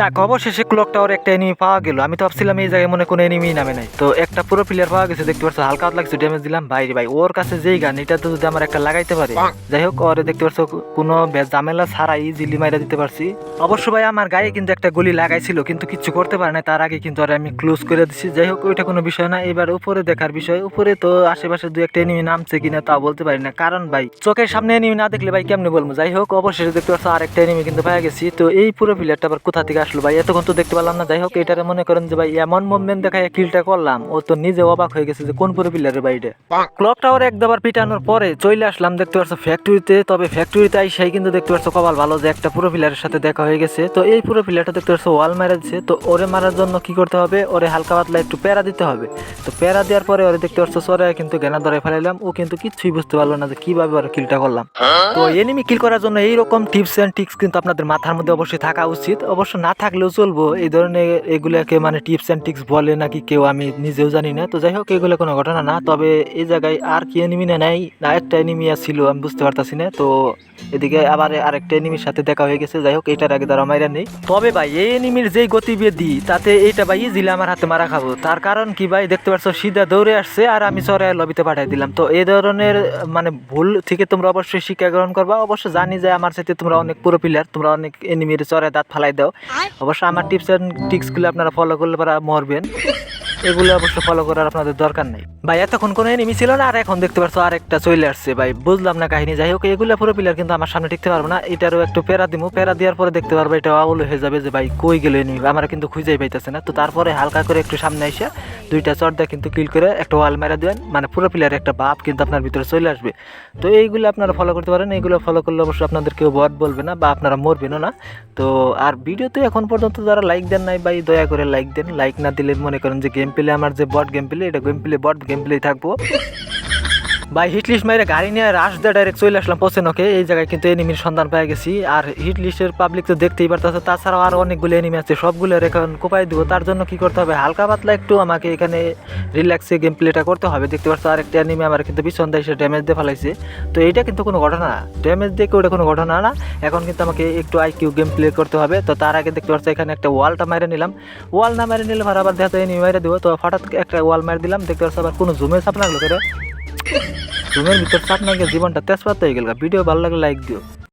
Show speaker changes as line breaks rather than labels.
যাক অবশেষে clock tower একটা এনিমি পাওয়া গেল। আমি তো ভাবছিলাম এই জায়গায় মনে কোনো এনিমি নামে নাই। তো একটা পুরো প্লেয়ার পাওয়া গেছে দেখতে পাচ্ছ হালকা লাগছে ড্যামেজ দিলাম। বাইরে ভাই ওর কাছে যেই গান এটা তো যদি আমার একটা লাগাইতে পারে। যাই হোক ওরে দেখতে পাচ্ছ কোনো ঝামেলা ছাড়াই জিলি মাইরা দিতে পারছি। অবশ্য ভাই আমার গায়ে কিন্তু একটা গুলি লাগাইছিল কিন্তু কিছু করতে পারে না তার আগে কিন্তু ওরে আমি ক্লোজ করে দিচ্ছি যাই হোক ওইটা কোনো বিষয় না। এবার উপরে দেখার বিষয় উপরে তো আশেপাশে দু একটা এনিমি নামছে কিনা তা বলতে পারি না। কারণ ভাই চোখের সামনে এনিমি না দেখলে ভাই কেমনে বলব? যাই হোক অবশেষে দেখতে পাচ্ছ আরেকটা এনিমি কিন্তু পেয়ে গেছি। তো এই পুরো প্লেয়ারটা আবার কোথা থেকে আসলো ভাই এতক্ষণ তো দেখতে পেলাম না। যাই হোক এটারে মনে করেন যে ভাই এমন মুভমেন্ট দেখায় কিলটা করলাম ও তো নিজে অবাক হয়ে গেছে যে কোন পুরো প্লেয়ারের বাইরে। ক্লক টাওয়ার এক দাবার পিটানোর পরে চলে আসলাম দেখতে পাচ্ছ ফ্যাক্টরিতে তবে ফ্যাক্টরিতে আইসাই কিন্তু দেখতে পাচ্ছ কপাল ভালো যে একটা পুরো প্লেয়ারের সাথে দেখা হয়ে গেছে। তো এই পুরো প্লেয়ারটা দেখতে পাচ্ছ ওয়াল মারা দিচ্ছে তো ওরে মারার জন্য কি করতে হবে? ওরে হালকা পাতলা একটু প্যারা দিতে হবে। তো প্যারা দেওয়ার পরে ওরে দেখতে পাচ্ছ সরে কিন্তু জ্ঞানা ধরে ফেলাইলাম। ও কিন্তু কিছুই বুঝতে পারল না যে কীভাবে ওর কিলটা করলাম। তো এনিমি কিল করার জন্য এইরকম টিপস অ্যান্ড টিক্স কিন্তু আপনাদের মাথার মধ্যে অবশ্যই থাকা উচিত। অবশ্য না থাকলেও চলবো, এই ধরনের এগুলাকে মানে টিপস অ্যান্ড টিক্স বলে নাকি কেউ আমি নিজেও জানি না। তো যাই হোক, এগুলো কোনো ঘটনা না। তবে এই জায়গায় আর কি এনিমি না নাই, না একটা এনিমিয়া ছিল আমি বুঝতে পারতাছি না। তো এদিকে আবার আরেকটা এনিমির সাথে দেখা হয়ে গেছে যাই হোক এটার আগে তারা মাইরা নেই। তবে ভাই এই এনিমির যেই গতিবিধি তাতে এইটা ভাই ইজিলে আমার হাতে মারা খাব। তার কারণ কি ভাই দেখতে পাচ্ছ সিধা দৌড়ে আসছে আর আমি সরে লবিতে পাঠিয়ে দিলাম। তো এই ধরনের মানে ভুল থেকে তোমরা অবশ্যই শিক্ষা গ্রহণ করবা। অবশ্য জানি যে আমার সাথে তোমরা অনেক পুরো প্লেয়ার তোমরা অনেক এনিমির চরে দাঁত ফালাই দাও। অবশ্য আমার টিপস অ্যান্ড টিক্সগুলো আপনারা ফলো করলে পারা মরবেন। এগুলো অবশ্য ফলো করার আপনাদের দরকার নেই। ভাই, এতক্ষণ কোনো এনিমি ছিল না, আর এখন দেখতে পাচ্ছ আর একটা চলে আসছে। ভাই, বুঝলাম না কাহিনী। যাই হোক, এগুলো পুরো প্লেয়ার কিন্তু আমার সামনে টিকতে পারব না। এটারও একটু পেরা দিমু। পেরা দেওয়ার পরে দেখতে পারব, এটা আউল হয়ে যাবে যে, ভাই, কই গেল এনিমি আমার কিন্তু খুঁজেই পাইতেছে না। তো তারপরে হালকা করে একটু সামনে এসে দুইটা চর্দা কিন্তু কিল করে একটা ওয়াল মেরা দেবেন মানে পুরো পিলার একটা বাপ কিন্তু আপনার ভিতরে চলে আসবে। তো এইগুলো আপনারা ফলো করতে পারেন। এইগুলো ফলো করলে অবশ্যই আপনাদের কেউ বট বলবে না বা আপনারা মরবেনও না। তো আর ভিডিওতে এখন পর্যন্ত যারা লাইক দেন নাই ভাই, দয়া করে লাইক দেন। লাইক না দিলে মনে করেন যে গেম প্লে আমার যে বট গেম প্লে এটা game play bot game play থাকব। ভাই হিট লিস্ট মাইরে গাড়ি নিয়ে রাশ দিয়ে ডাইরেক্ট চলে আসলাম পোসেনকে এই জায়গায় কিন্তু এনিমির সন্ধান পেয়ে গেছি। আর হিট লিস্টের পাবলিক তো দেখতেই পারতেছে, তাছাড়াও আর অনেকগুলো এনিমি আছে, সবগুলো এখন কোপাই দিব। তার জন্য কি করতে হবে? হালকা পাতলা একটু আমাকে এখানে রিল্যাক্সে গেম প্লেটা করতে হবে। দেখতে পাচ্ছ আরেকটা এনিমি আমার কিন্তু পিছন দিয়ে এসে ড্যামেজ দিয়ে ফেলাইছে। তো এইটা কিন্তু কোনো ঘটনা না। ড্যামেজ দিয়ে ওটা কোনো ঘটনা না। এখন কিন্তু আমাকে একটু আইকিউ গেম প্লে করতে হবে। তো তার আগে দেখতে পাচ্ছ এখানে একটা ওয়ালটা মেরে নিলাম। ওয়াল না মেরে নিলে আবার দেখা যায় এনিমি মেরে দেবো। তো হঠাৎ একটা ওয়াল মেরে দিলাম। দেখতে পাচ্ছ আবার কোনো জুমে চাপ লাগল করে জুমের ভিতর চাপ না গিয়ে জীবনটা তেজপাত হয়ে গেল ভিডিও ভালো লাগলে লাইক দিও।